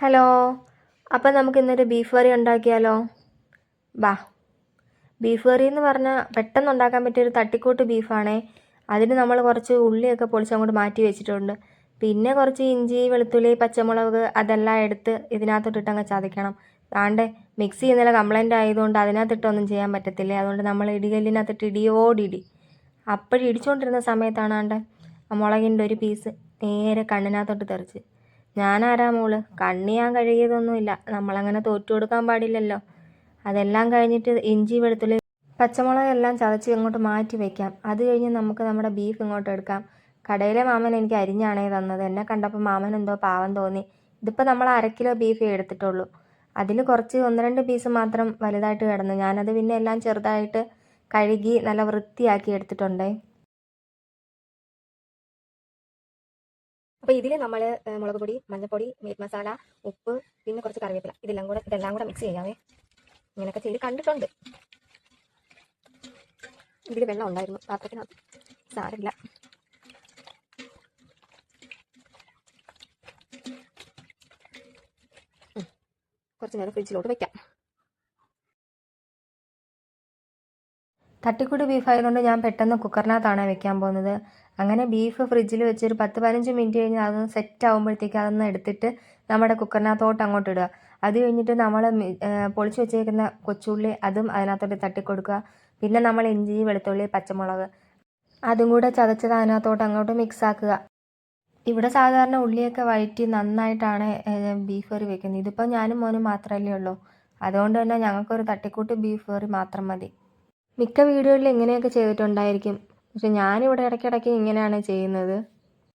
Hello. അപ്പം നമുക്ക് ഇന്നൊരു ബീഫ് കറി ഉണ്ടാക്കിയാലോ? ബാ. ബീഫ് കറി എന്ന് പറഞ്ഞാൽ പെട്ടെന്ന് ഉണ്ടാക്കാൻ പറ്റിയൊരു തട്ടിക്കൂട്ട് ബീഫാണേ അതിന് നമ്മൾ കുറച്ച് ഉള്ളിയൊക്കെ പൊളിച്ച് അങ്ങോട്ട് മാറ്റി വെച്ചിട്ടുണ്ട്. പിന്നെ കുറച്ച് ഇഞ്ചി വെളുത്തുള്ളി പച്ചമുളക് അതെല്ലാം എടുത്ത് ഇതിനകത്തോട്ടിട്ട് അങ്ങ് ചതയ്ക്കണം. താണ്ടെ മിക്സി ഇന്നലെ കംപ്ലൈന്റ് ആയതുകൊണ്ട് അതിനകത്തിട്ടൊന്നും ചെയ്യാൻ പറ്റത്തില്ല? അതുകൊണ്ട് നമ്മൾ ഇടികല്ലിനകത്തിട്ട് ഇടിയോടിടി. അപ്പോഴും ഇടിച്ചുകൊണ്ടിരുന്ന സമയത്താണ് ആണ്ട് മുളകിന്റെ ഒരു പീസ് നേരെ കണ്ണിനകത്തോട്ട് തെറിച്ച്. ഞാനാരാ മോൾ? കണ്ണിയാൻ കഴുകിയതൊന്നുമില്ല. നമ്മളങ്ങനെ തോറ്റു കൊടുക്കാൻ പാടില്ലല്ലോ. അതെല്ലാം കഴിഞ്ഞിട്ട് ഇഞ്ചി വെളുത്തുള്ളി പച്ചമുളക് എല്ലാം ചതച്ച് ഇങ്ങോട്ട് മാറ്റി വെക്കാം. അത് കഴിഞ്ഞ് നമുക്ക് നമ്മുടെ ബീഫ് ഇങ്ങോട്ട് എടുക്കാം. കടയിലെ മാമൻ എനിക്ക് അരിഞ്ഞാണേ തന്നത്. എന്നെ കണ്ടപ്പോൾ മാമൻ എന്തോ പാവം തോന്നി. ഇതിപ്പോൾ നമ്മൾ അര കിലോ ബീഫ് എടുത്തിട്ടുള്ളൂ. അതിൽ കുറച്ച് ഒന്ന് രണ്ട് പീസ് മാത്രം വലുതായിട്ട് കിടന്നു. ഞാനത് പിന്നെ എല്ലാം ചെറുതായിട്ട് കഴുകി നല്ല വൃത്തിയാക്കി എടുത്തിട്ടുണ്ടേ. അപ്പോൾ ഇതിൽ നമ്മൾ മുളക് പൊടി മഞ്ഞൾപ്പൊടി മീറ്റ് മസാല ഉപ്പ് പിന്നെ കുറച്ച് കറിവേപ്പില. ഇതെല്ലാം കൂടെ ഇതെല്ലാം കൂടെ മിക്സ് ചെയ്യാവേ. ഇങ്ങനെയൊക്കെ ചെയ്ത് കണ്ടിട്ടുണ്ട്. ഇതിൽ വെള്ളം ഉണ്ടായിരുന്നു. പാത്രത്തിനകത്ത് സാരമില്ല. കുറച്ച് നേരം ഫ്രിഡ്ജിലോട്ട് വെക്കാം. തട്ടിക്കൂട്ട് ബീഫ് ആയതുകൊണ്ട് ഞാൻ പെട്ടെന്ന് കുക്കറിനകത്താണ് വെക്കാൻ പോകുന്നത്. അങ്ങനെ ബീഫ് ഫ്രിഡ്ജിൽ വെച്ച് ഒരു പത്ത് പതിനഞ്ച് മിനിറ്റ് കഴിഞ്ഞ് അതൊന്ന് സെറ്റ് ആകുമ്പോഴത്തേക്ക് അതൊന്ന് എടുത്തിട്ട് നമ്മുടെ കുക്കറിനകത്തോട്ട് അങ്ങോട്ട് ഇടുക. അത് കഴിഞ്ഞിട്ട് നമ്മൾ പൊളിച്ച് വെച്ചേക്കുന്ന കൊച്ചുള്ളി അതും അതിനകത്തോട്ട് തട്ടിക്കൊടുക്കുക. പിന്നെ നമ്മൾ ഇഞ്ചി വെളുത്തുള്ളി പച്ചമുളക് അതും കൂടെ ചതച്ചത് അതിനകത്തോട്ട് അങ്ങോട്ട് മിക്സ് ആക്കുക. ഇവിടെ സാധാരണ ഉള്ളിയൊക്കെ വഴറ്റി നന്നായിട്ടാണ് ബീഫ് കറി വെക്കുന്നത്. ഇതിപ്പോൾ ഞാനും മോനും മാത്രമല്ലേ ഉള്ളൂ. അതുകൊണ്ട് തന്നെ ഞങ്ങൾക്കൊരു തട്ടിക്കൂട്ട് ബീഫ് കറി മാത്രം മതി. മിക്ക വീടുകളിലും ഇങ്ങനെയൊക്കെ ചെയ്തിട്ടുണ്ടായിരിക്കും. പക്ഷെ ഞാനിവിടെ ഇടയ്ക്കിടയ്ക്ക് ഇങ്ങനെയാണ് ചെയ്യുന്നത്.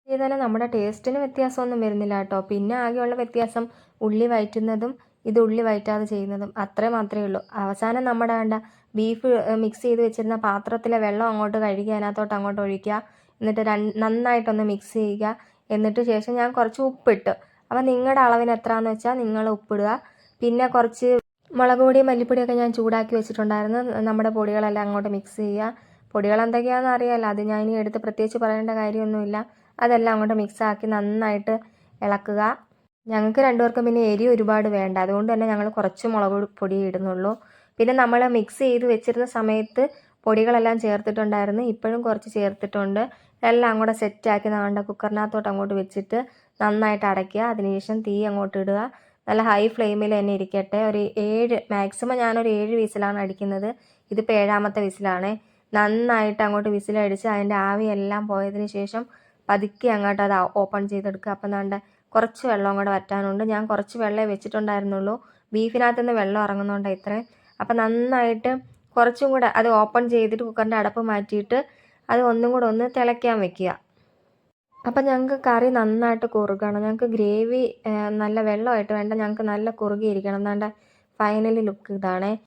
ചെയ്താലും നമ്മുടെ ടേസ്റ്റിന് വ്യത്യാസമൊന്നും വരുന്നില്ല കേട്ടോ. പിന്നെ ആകെയുള്ള വ്യത്യാസം ഉള്ളി വയറ്റുന്നതും ഇത് ഉള്ളി വയറ്റാതെ ചെയ്യുന്നതും അത്ര മാത്രമേ ഉള്ളൂ. അവസാനം നമ്മുടെ വേണ്ട ബീഫ് മിക്സ് ചെയ്ത് വെച്ചിരുന്ന പാത്രത്തിലെ വെള്ളം അങ്ങോട്ട് കഴുകി അതിനകത്തോട്ട് അങ്ങോട്ട് ഒഴിക്കുക. എന്നിട്ട് നന്നായിട്ടൊന്ന് മിക്സ് ചെയ്യുക. എന്നിട്ട് ശേഷം ഞാൻ കുറച്ച് ഉപ്പിട്ട്. അപ്പോൾ നിങ്ങളുടെ അളവിന് എത്രയാണെന്ന് വെച്ചാൽ നിങ്ങൾ ഉപ്പിടുക. പിന്നെ കുറച്ച് മുളക് പൊടി മല്ലിപ്പൊടിയൊക്കെ ഞാൻ ചൂടാക്കി വെച്ചിട്ടുണ്ടായിരുന്നു. നമ്മുടെ പൊടികളെല്ലാം അങ്ങോട്ട് മിക്സ് ചെയ്യുക. പൊടികൾ എന്തൊക്കെയാണെന്ന് അറിയാമല്ലോ അത് ഞാൻ ഇനി എടുത്ത് പ്രത്യേകിച്ച് പറയേണ്ട കാര്യമൊന്നുമില്ല. അതെല്ലാം അങ്ങോട്ട് മിക്സ് ആക്കി നന്നായിട്ട് ഇളക്കുക. ഞങ്ങൾക്ക് രണ്ടുപേർക്കും പിന്നെ എരി ഒരുപാട് വേണ്ട. അതുകൊണ്ട് തന്നെ ഞങ്ങൾ കുറച്ച് മുളക് പൊടി ഇടുന്നുള്ളൂ. പിന്നെ നമ്മൾ മിക്സ് ചെയ്ത് വെച്ചിരുന്ന സമയത്ത് പൊടികളെല്ലാം ചേർത്തിട്ടുണ്ടായിരുന്നു. ഇപ്പോഴും കുറച്ച് ചേർത്തിട്ടുണ്ട്. എല്ലാം കൂടെ സെറ്റാക്കി നമ്മുടെ കുക്കറിനകത്തോട്ട് അങ്ങോട്ട് വെച്ചിട്ട് നന്നായിട്ട് അടയ്ക്കുക. അതിനുശേഷം തീ അങ്ങോട്ട് ഇടുക. നല്ല ഹൈ ഫ്ലെയിമിൽ തന്നെ ഇരിക്കട്ടെ. ഒരു ഏഴ് മാക്സിമം ഞാനൊരു ഏഴ് വിസിലാണ് അടിക്കുന്നത്. ഇതിപ്പോൾ ഏഴാമത്തെ വിസിലാണ്. നന്നായിട്ട് അങ്ങോട്ട് വിസിലടിച്ച് അതിന്റെ ആവിയെല്ലാം പോയതിന് ശേഷം പതുക്കെ അങ്ങോട്ട് അത് ഓപ്പൺ ചെയ്തെടുക്കുക. അപ്പം നല്ല കുറച്ച് വെള്ളം കൂടെ വറ്റാനുണ്ട്. ഞാൻ കുറച്ച് വെള്ളമേ വെച്ചിട്ടുണ്ടായിരുന്നുള്ളൂ. ബീഫിനകത്ത് നിന്ന് വെള്ളം ഇറങ്ങുന്നുണ്ട് ഇത്രയും അപ്പം നന്നായിട്ട് കുറച്ചും കൂടെ അത് ഓപ്പൺ ചെയ്തിട്ട് കുക്കറിന്റെ അടപ്പ് മാറ്റിയിട്ട് അത് ഒന്നും കൂടെ ഒന്ന് തിളയ്ക്കാൻ വെക്കുക. അപ്പം ഞങ്ങൾക്ക് കറി നന്നായിട്ട് കുറുകണം. ഞങ്ങൾക്ക് ഗ്രേവി നല്ല വെള്ളമായിട്ട് വേണ്ട. ഞങ്ങൾക്ക് നല്ല കുറുകിയിരിക്കണം. എന്നാണ്ട് ഫൈനൽ ലുക്ക് ഇതാണേ.